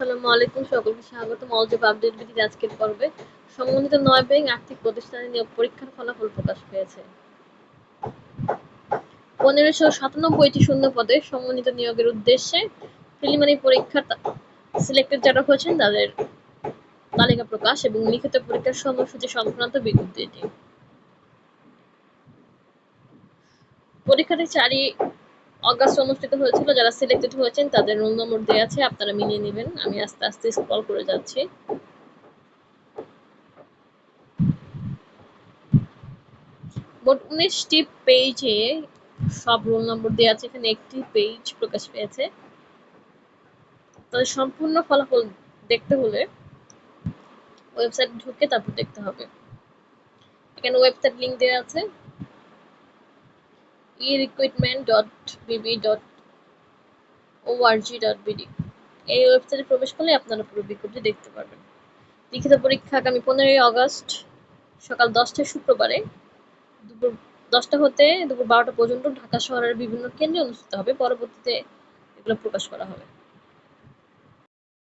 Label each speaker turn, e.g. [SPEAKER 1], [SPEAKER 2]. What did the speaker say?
[SPEAKER 1] আসসালামু আলাইকুম সকলকে স্বাগতম অলজব আপডেট ভিত্তিক আজকের পর্বে। নয় ব্যাংক আর্থিক প্রতিষ্ঠানে নিয়োগ পরীক্ষার ফলাফল প্রকাশ পেয়েছে। পনেরোশো সাতানব্বইটি শূন্য পদে নিয়োগের উদ্দেশ্যে প্রিলিমিনারি পরীক্ষা সিলেক্টেড যারা হয়েছেন তাদের তালিকা প্রকাশ এবং লিখিত পরীক্ষার সময়সূচি সংক্রান্ত বিজ্ঞপ্তি পরীক্ষাটি চারই অগাস্ট অনুষ্ঠিত হয়েছিল, যারা সিলেক্টেড হয়েছেন, তাদের রোল নম্বর দেওয়া আছে, আপনারা মিলিয়ে নেবেন। আমি আস্তে আস্তে স্ক্রল করে যাচ্ছি। মোট উনিশটি পেজে সব রোল নম্বর দেওয়া আছে, এখানে একটি পেজ প্রকাশ পেয়েছে। তাদের সম্পূর্ণ ফলাফল দেখতে হলে ওয়েবসাইট ঢুকে তারপর দেখতে হবে। এখানে ওয়েবসাইট লিংক দেওয়া আছে। e-recruitment.bb.org.bd এই ওয়েবসাইটে প্রবেশ করলে আপনারা পুরো বিজ্ঞপ্তি দেখতে পারবেন। লিখিত পরীক্ষা আগামী পনেরোই আগস্ট, সকাল দশটা শুক্রবারে, দুপুর দশটা হতে দুপুর বারোটা পর্যন্ত ঢাকা শহরের বিভিন্ন কেন্দ্রে অনুষ্ঠিত হবে। পরবর্তীতে এগুলো প্রকাশ করা হবে।